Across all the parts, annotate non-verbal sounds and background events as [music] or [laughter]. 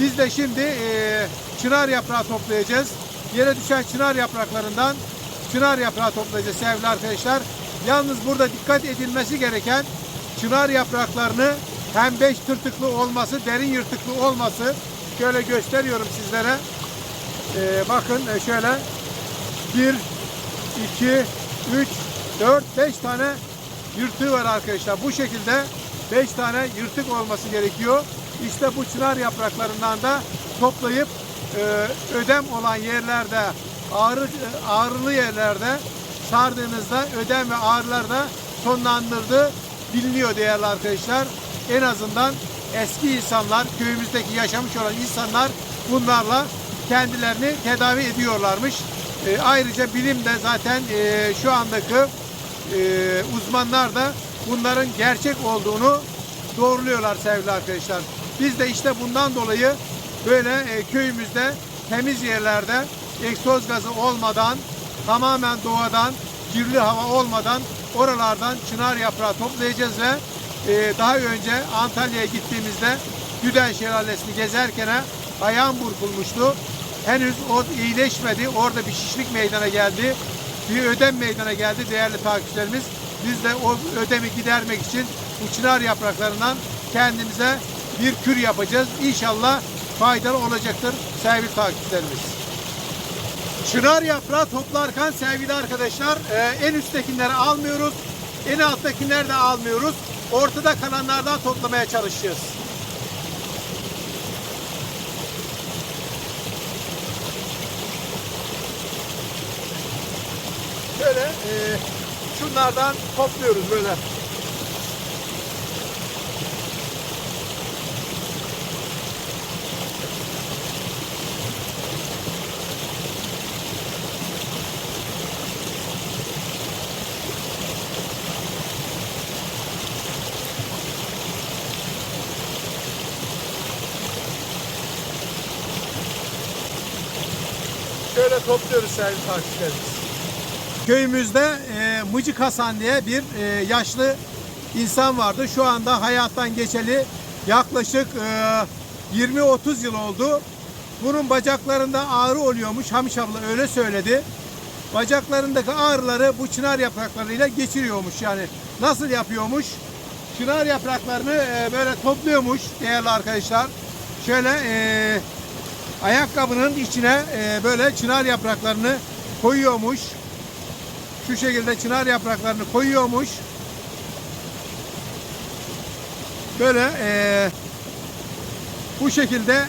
Biz de şimdi e, çınar yaprağı toplayacağız. Yere düşen çınar yapraklarından çınar yaprağı toplayacağız sevgili arkadaşlar. Yalnız burada dikkat edilmesi gereken çınar yapraklarını hem beş tırtıklı olması, derin yırtıklı olması. Şöyle gösteriyorum sizlere. E, bakın e, şöyle 1, 2, 3, 4, 5 tane yırtığı var arkadaşlar. Bu şekilde 5 tane yırtık olması gerekiyor. İşte bu çınar yapraklarından da toplayıp e, ödem olan yerlerde, ağrı, ağrılı yerlerde sardığınızda ödem ve ağrılar da sonlandırdığı biliniyor değerli arkadaşlar. En azından eski insanlar, köyümüzdeki yaşamış olan insanlar bunlarla kendilerini tedavi ediyorlarmış. E, ayrıca bilim de zaten e, şu andaki e, uzmanlar da bunların gerçek olduğunu doğruluyorlar sevgili arkadaşlar. Biz de işte bundan dolayı böyle e, köyümüzde temiz yerlerde egzoz gazı olmadan tamamen doğadan kirli hava olmadan oralardan çınar yaprağı toplayacağız ve e, daha önce Antalya'ya gittiğimizde Güden Şelalesi'ni gezerken ayağım burkulmuştu. Henüz o iyileşmedi. Orada bir şişlik meydana geldi. Bir ödem meydana geldi değerli takipçilerimiz. Biz de o ödemi gidermek için bu çınar yapraklarından kendimize bir kür yapacağız. İnşallah faydalı olacaktır sevgili takipçilerimiz. Çınar yaprağı toplarken sevgili arkadaşlar e, en üsttekileri almıyoruz. En alttakileri de almıyoruz. Ortada kalanlardan toplamaya çalışacağız. Şöyle e, şunlardan topluyoruz böyle. Şöyle topluyoruz sevgili takipçilerimiz. Köyümüzde e, Mıcık Hasan diye bir e, yaşlı insan vardı. Şu anda hayattan geçeli yaklaşık e, 20-30 yıl oldu. Bunun bacaklarında ağrı oluyormuş. Hamiş abla öyle söyledi. Bacaklarındaki ağrıları bu çınar yapraklarıyla geçiriyormuş. Yani nasıl yapıyormuş? Çınar yapraklarını e, böyle topluyormuş değerli arkadaşlar. Şöyle e, ayakkabının içine e, böyle çınar yapraklarını koyuyormuş. Şu şekilde çınar yapraklarını koyuyormuş. Böyle e, bu şekilde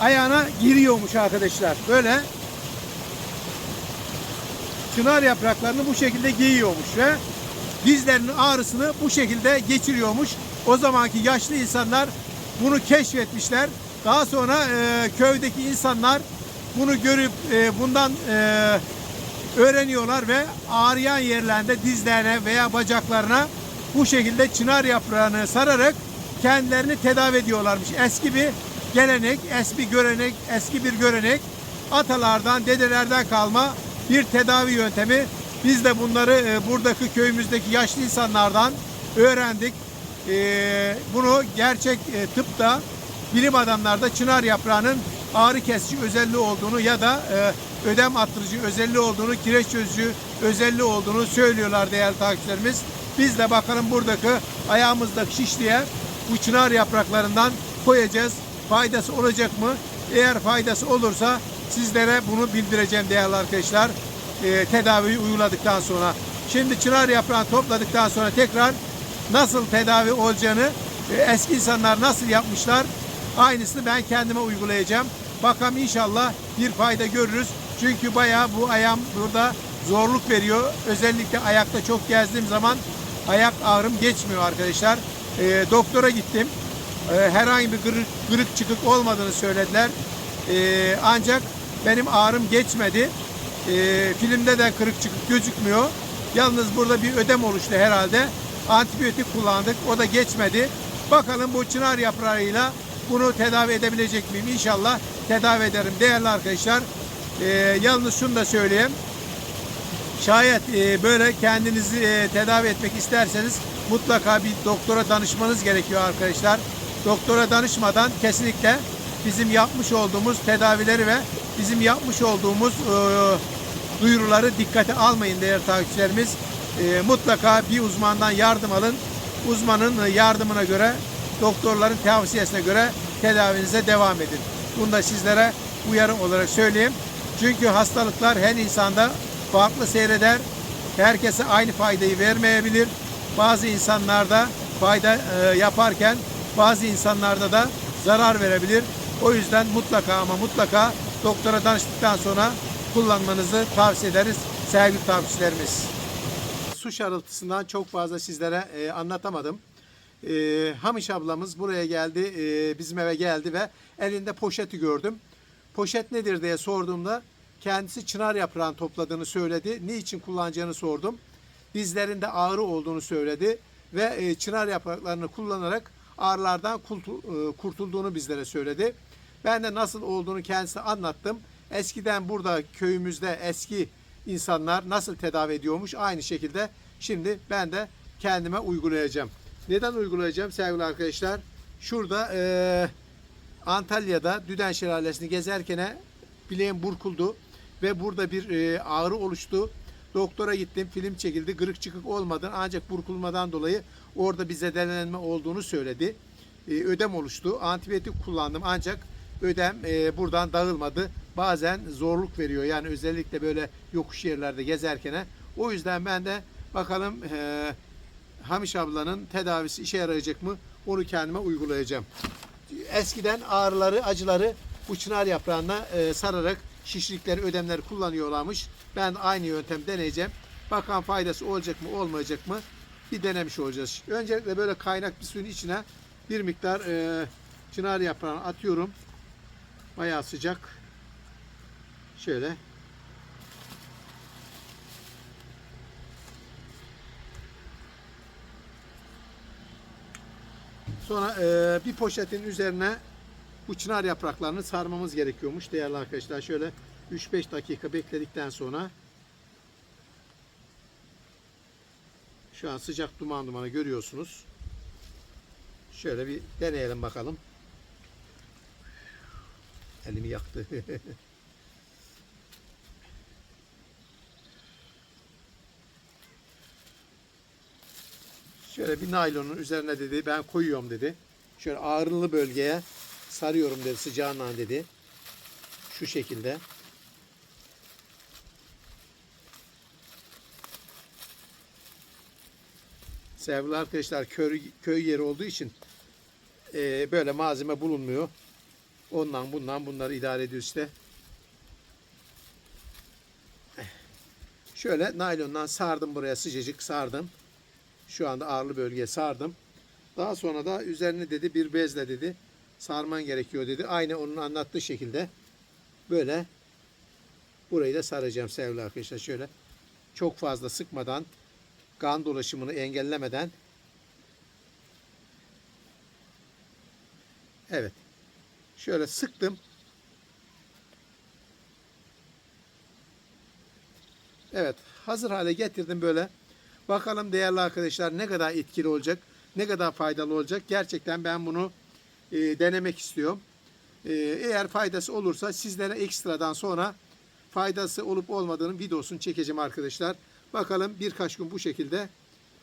ayağına giriyormuş arkadaşlar. Böyle çınar yapraklarını bu şekilde giyiyormuş ve dizlerinin ağrısını bu şekilde geçiriyormuş. O zamanki yaşlı insanlar bunu keşfetmişler. Daha sonra e, köydeki insanlar bunu görüp e, bundan e, öğreniyorlar ve ağrıyan yerlerinde dizlerine veya bacaklarına bu şekilde çınar yaprağını sararak kendilerini tedavi ediyorlarmış. Eski bir gelenek, eski bir görenek, eski bir görenek atalardan, dedelerden kalma bir tedavi yöntemi. Biz de bunları e, buradaki köyümüzdeki yaşlı insanlardan öğrendik. E, bunu gerçek e, tıpta bilim adamlarda çınar yaprağının ağrı kesici özelliği olduğunu ya da e, ödem attırıcı özelliği olduğunu, kireç çözücü özelliği olduğunu söylüyorlar değerli takipçilerimiz. Biz de bakalım buradaki ayağımızdaki şişliğe bu çınar yapraklarından koyacağız. Faydası olacak mı? Eğer faydası olursa sizlere bunu bildireceğim değerli arkadaşlar. E, tedaviyi uyguladıktan sonra. Şimdi çınar yaprağını topladıktan sonra tekrar nasıl tedavi olacağını e, eski insanlar nasıl yapmışlar aynısını ben kendime uygulayacağım. Bakalım inşallah bir fayda görürüz. Çünkü bayağı bu ayağım burada zorluk veriyor. Özellikle ayakta çok gezdiğim zaman ayak ağrım geçmiyor arkadaşlar. E, doktora gittim. E, herhangi bir kırık, kırık çıkık olmadığını söylediler. E, ancak benim ağrım geçmedi. E, filmde de kırık çıkık gözükmüyor. Yalnız burada bir ödem oluştu herhalde. Antibiyotik kullandık. O da geçmedi. Bakalım bu çınar yaprağıyla bunu tedavi edebilecek miyim? İnşallah tedavi ederim. Değerli arkadaşlar, e, yalnız şunu da söyleyeyim. Şayet e, böyle kendinizi e, tedavi etmek isterseniz mutlaka bir doktora danışmanız gerekiyor arkadaşlar. Doktora danışmadan kesinlikle bizim yapmış olduğumuz tedavileri ve bizim yapmış olduğumuz e, duyuruları dikkate almayın değerli takipçilerimiz. E, mutlaka bir uzmandan yardım alın. Uzmanın yardımına göre, doktorların tavsiyesine göre tedavinize devam edin. Bunu da sizlere uyarı olarak söyleyeyim. Çünkü hastalıklar her insanda farklı seyreder. Herkese aynı faydayı vermeyebilir. Bazı insanlarda fayda e, yaparken bazı insanlarda da zarar verebilir. O yüzden mutlaka ama mutlaka doktora danıştıktan sonra kullanmanızı tavsiye ederiz sevgili takipçilerimiz. Su şarıltısından çok fazla sizlere e, anlatamadım. E, Hamiş ablamız buraya geldi, e, bizim eve geldi ve elinde poşeti gördüm. Poşet nedir diye sorduğumda kendisi çınar yaprağını topladığını söyledi. Niçin kullanacağını sordum. Dizlerinde ağrı olduğunu söyledi ve e, çınar yapraklarını kullanarak ağrılardan e, kurtulduğunu bizlere söyledi. Ben de nasıl olduğunu kendisine anlattım. Eskiden burada köyümüzde eski insanlar nasıl tedavi ediyormuş aynı şekilde şimdi ben de kendime uygulayacağım. Neden uygulayacağım sevgili arkadaşlar? Şurada e, Antalya'da Düden Şelalesi'ni gezerken bileğim burkuldu ve burada bir e, ağrı oluştu. Doktora gittim, film çekildi. Kırık çıkık olmadan ancak burkulmadan dolayı orada bir zedelenme olduğunu söyledi. E, ödem oluştu. Antibiyotik kullandım ancak ödem e, buradan dağılmadı. Bazen zorluk veriyor. Yani özellikle böyle yokuş yerlerde gezerken. O yüzden ben de bakalım e, Hamiş ablanın tedavisi işe yarayacak mı? Onu kendime uygulayacağım eskiden ağrıları, acıları bu çınar yaprağına e, sararak şişlikleri, ödemleri kullanıyorlarmış. Ben aynı yöntem deneyeceğim. Bakan faydası olacak mı, olmayacak mı? Bir denemiş olacağız. Öncelikle böyle kaynak bir suyun içine bir miktar e, çınar yaprağını atıyorum. Bayağı sıcak. Şöyle. Sonra e, bir poşetin üzerine bu çınar yapraklarını sarmamız gerekiyormuş değerli arkadaşlar. Şöyle 3-5 dakika bekledikten sonra şu an sıcak duman dumanı görüyorsunuz. Şöyle bir deneyelim bakalım. Elimi yaktı. [laughs] Şöyle bir naylonun üzerine dedi ben koyuyorum dedi. Şöyle ağrılı bölgeye sarıyorum dedi sıcağından dedi. Şu şekilde. Sevgili arkadaşlar köy, köy yeri olduğu için e, böyle malzeme bulunmuyor. Ondan bundan bunları idare ediyoruz işte. Şöyle naylondan sardım buraya sıcacık sardım. Şu anda ağırlı bölgeye sardım. Daha sonra da üzerine dedi bir bezle dedi sarman gerekiyor dedi. Aynı onun anlattığı şekilde böyle burayı da saracağım sevgili arkadaşlar. Şöyle çok fazla sıkmadan kan dolaşımını engellemeden Evet. Şöyle sıktım. Evet. Hazır hale getirdim böyle. Bakalım değerli arkadaşlar ne kadar etkili olacak, ne kadar faydalı olacak. Gerçekten ben bunu e, denemek istiyorum. E, eğer faydası olursa sizlere ekstradan sonra faydası olup olmadığının videosunu çekeceğim arkadaşlar. Bakalım birkaç gün bu şekilde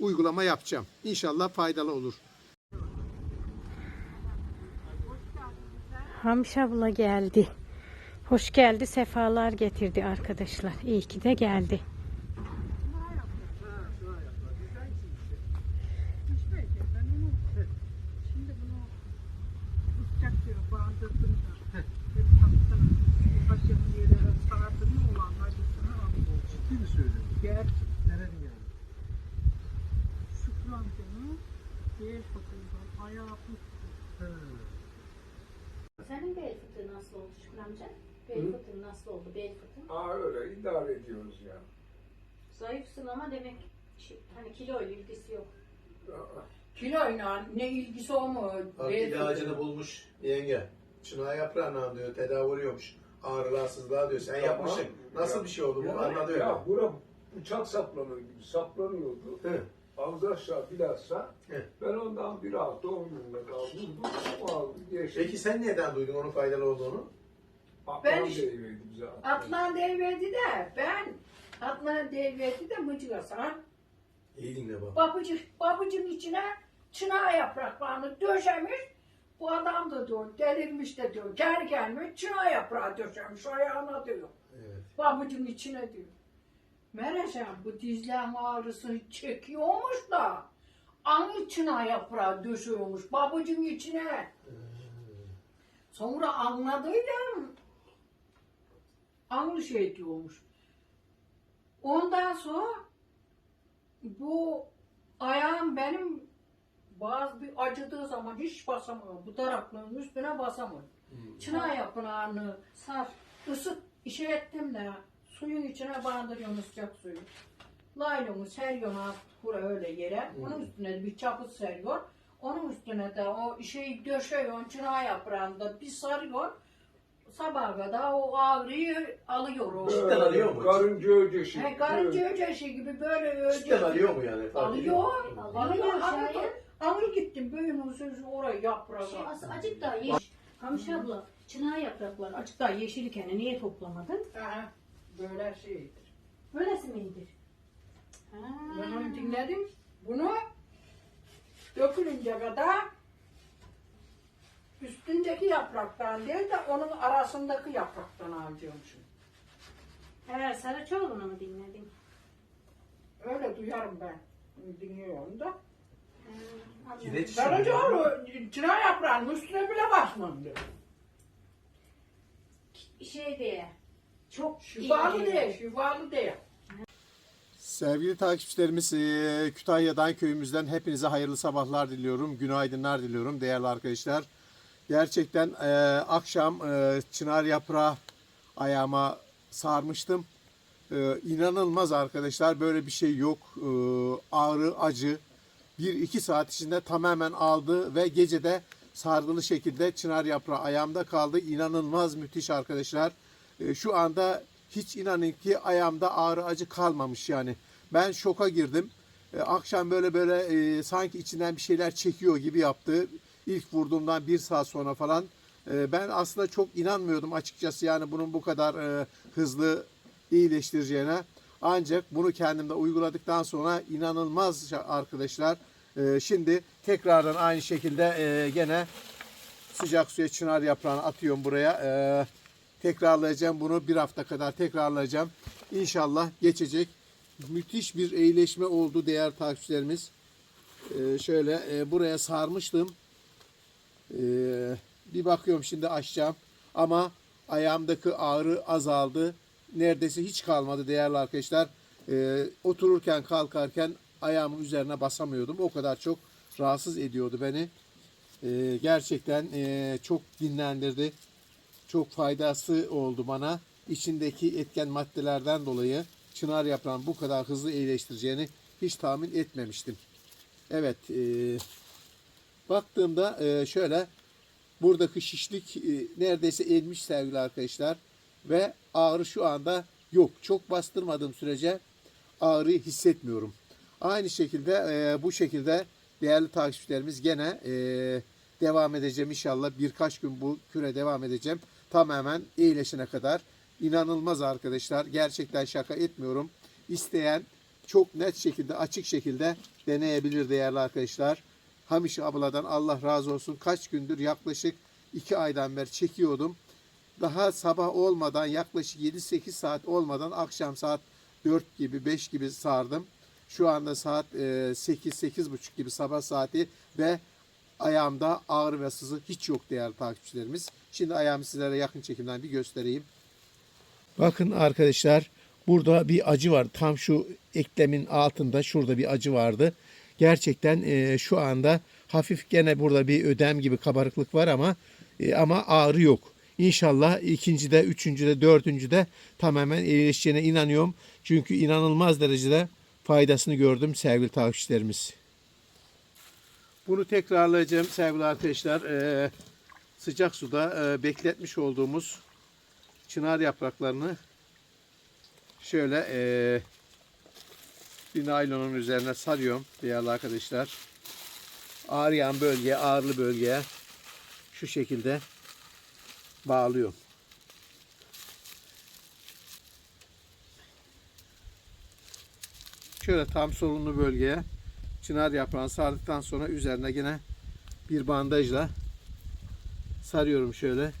uygulama yapacağım. İnşallah faydalı olur. Hamiş abla geldi. Hoş geldi, sefalar getirdi arkadaşlar. İyi ki de geldi. Şimdi bunu tutacak diyor, bandırdım da. Hep taktım. Birkaç yakın yerlere sardım mı olan acısını alıyor. Ciddi mi söylüyorsun? Gerçek. Denedim yani. Şükrü amcanın bel fıtığından ayağı fıtığı. Senin bel fıtığı nasıl oldu Şükür amca? Bel fıtığı nasıl oldu? Bel fıtığı. Aa öyle idare ediyoruz ya. Zayıfsın ama demek şey, hani kilo ilgisi yok. Aa, Kiloyla ne ilgisi olmuyor. Bak Bel ilacını bulmuş yenge. Çınar yaprağından diyor tedavi oluyormuş. Ağrılar sızlığa diyor. Sen tamam. yapmışsın. Nasıl bir şey oldu bu? Ya, Anladı öyle. Ya bura bıçak saplanır gibi saplanıyordu. Hı. az aşağı bilhassa Evet. ben ondan bir hafta on günde kaldım. O aldı geçti. Peki sen nereden duydun onun faydalı olduğunu? Aklan Ben bize. Atlan deyiverdi de ben Atlan deyiverdi de mıcıkasa. İyi dinle bak. Babıcı, babıcın içine çınar yapraklarını döşemiş. Bu adam da diyor delirmiş de diyor. Gel gelmiş çınar yaprağı döşemiş ayağına diyor. Evet. Babıcın içine diyor. Mereşem bu dizlen ağrısı çekiyormuş da anı çınar yaprağı döşüyormuş babıcın içine. Sonra anladıydım. Anlı şey diyormuş. Ondan sonra bu ayağım benim bazı bir acıdığı zaman hiç basamıyorum. Bu tarafların üstüne basamıyorum. Çınar yapınağını sar, ısıt, işe ettim de suyun içine bandırıyorum sıcak suyu. Laylonu seriyorsun alt buraya öyle yere. Onun üstüne de bir çaput seriyor. Onun üstüne de o şeyi döşüyorsun çınar yaprağında bir sarıyor. Sabaha kadar o ağrıyı alıyor o. Cidden alıyor mu? Karınca öceşi. He, karınca öceşi gibi böyle Cidden öceşi. alıyor mu yani? Fark ediyor mu? Alıyor. Alıyor. Alıyor. Alıyor gittim böyle sözü oraya yaprağa. Şey, as- Acık daha yeşil. Kamış abla, çınar yaprakları acık daha yeşilken niye toplamadın? He, Böyle şeydir. Böylesi? Ha. Ben onu dinledim. Bunu dökülünce kadar üstündeki yapraktan değil de onun arasındaki yapraktan alıyormuşum. He, Saraçoğlu'nu mu dinledin? Öyle duyarım ben. Dinliyorum da. Kireç Karacaoğlu çınar yaprağının üstüne bile basmam diyor. Şey diye. Çok Şifalı değil, şifalı değil. Sevgili takipçilerimiz eee, Kütahya'dan köyümüzden hepinize hayırlı sabahlar diliyorum. Günaydınlar diliyorum değerli arkadaşlar. Gerçekten eee, akşam eee, çınar yaprağı ayağıma sarmıştım. Eee, inanılmaz arkadaşlar böyle bir şey yok. Eee, ağrı, acı. 1-2 saat içinde tamamen aldı ve gecede sargılı şekilde çınar yaprağı ayağımda kaldı. İnanılmaz müthiş arkadaşlar. E, Şu anda hiç inanın ki ayağımda ağrı acı kalmamış yani. Ben şoka girdim. E, Akşam böyle böyle e, sanki içinden bir şeyler çekiyor gibi yaptı. İlk vurduğumdan bir saat sonra falan. E, Ben aslında çok inanmıyordum açıkçası yani bunun bu kadar e, hızlı iyileştireceğine. Ancak bunu kendimde uyguladıktan sonra inanılmaz arkadaşlar. E, Şimdi tekrardan aynı şekilde e, gene sıcak suya çınar yaprağını atıyorum buraya. E, tekrarlayacağım bunu bir hafta kadar tekrarlayacağım. İnşallah geçecek. Müthiş bir iyileşme oldu değerli takipçilerimiz. E, şöyle e, buraya sarmıştım. E, bir bakıyorum şimdi açacağım. Ama ayağımdaki ağrı azaldı. Neredeyse hiç kalmadı değerli arkadaşlar. E, otururken kalkarken ayağımın üzerine basamıyordum. O kadar çok rahatsız ediyordu beni. E, gerçekten e, çok dinlendirdi. Çok faydası oldu bana. İçindeki etken maddelerden dolayı çınar yaprağın bu kadar hızlı iyileştireceğini hiç tahmin etmemiştim. Evet, e, baktığımda e, şöyle buradaki şişlik e, neredeyse elmiş sevgili arkadaşlar ve ağrı şu anda yok. Çok bastırmadığım sürece ağrıyı hissetmiyorum. Aynı şekilde e, bu şekilde değerli takipçilerimiz gene e, devam edeceğim inşallah. Birkaç gün bu küre devam edeceğim. Tamamen iyileşene kadar. İnanılmaz arkadaşlar. Gerçekten şaka etmiyorum. İsteyen çok net şekilde, açık şekilde deneyebilir değerli arkadaşlar. Hamiş abladan Allah razı olsun. Kaç gündür yaklaşık 2 aydan beri çekiyordum. Daha sabah olmadan yaklaşık 7-8 saat olmadan akşam saat 4 gibi 5 gibi sardım. Şu anda saat 8-8.30 gibi sabah saati ve ayağımda ağrı ve sızı hiç yok değerli takipçilerimiz. Şimdi ayağımı sizlere yakın çekimden bir göstereyim. Bakın arkadaşlar burada bir acı var. Tam şu eklemin altında şurada bir acı vardı. Gerçekten e, şu anda hafif gene burada bir ödem gibi kabarıklık var ama e, ama ağrı yok. İnşallah ikincide, üçüncüde, dördüncüde tamamen iyileşeceğine inanıyorum. Çünkü inanılmaz derecede faydasını gördüm sevgili takipçilerimiz. Bunu tekrarlayacağım sevgili arkadaşlar. Ee, sıcak suda e, bekletmiş olduğumuz çınar yapraklarını şöyle e, bir naylonun üzerine sarıyorum değerli arkadaşlar. Ağrıyan bölgeye, ağrılı bölgeye şu şekilde bağlıyorum. Şöyle tam sorunlu bölgeye çınar yaprağını sardıktan sonra üzerine yine bir bandajla sarıyorum şöyle.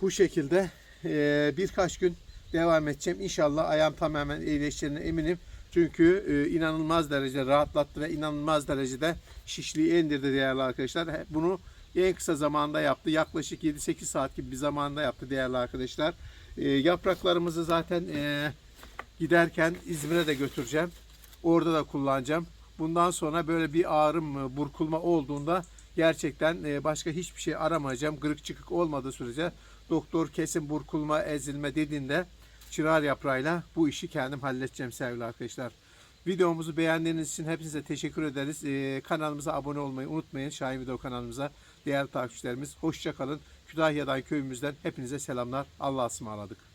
Bu şekilde eee, birkaç gün devam edeceğim. İnşallah ayağım tamamen iyileşeceğine eminim. Çünkü e, inanılmaz derecede rahatlattı ve inanılmaz derecede şişliği indirdi değerli arkadaşlar. Bunu en kısa zamanda yaptı. Yaklaşık 7-8 saat gibi bir zamanda yaptı değerli arkadaşlar. E, yapraklarımızı zaten e, giderken İzmir'e de götüreceğim. Orada da kullanacağım. Bundan sonra böyle bir ağrım, e, burkulma olduğunda gerçekten e, başka hiçbir şey aramayacağım. Kırık çıkık olmadığı sürece doktor kesin burkulma, ezilme dediğinde çırar yaprağıyla bu işi kendim halledeceğim sevgili arkadaşlar. Videomuzu beğendiğiniz için hepinize teşekkür ederiz. Ee, kanalımıza abone olmayı unutmayın. Şahin Video kanalımıza değerli takipçilerimiz. Hoşçakalın. Kütahya'dan köyümüzden hepinize selamlar. Allah'a ısmarladık.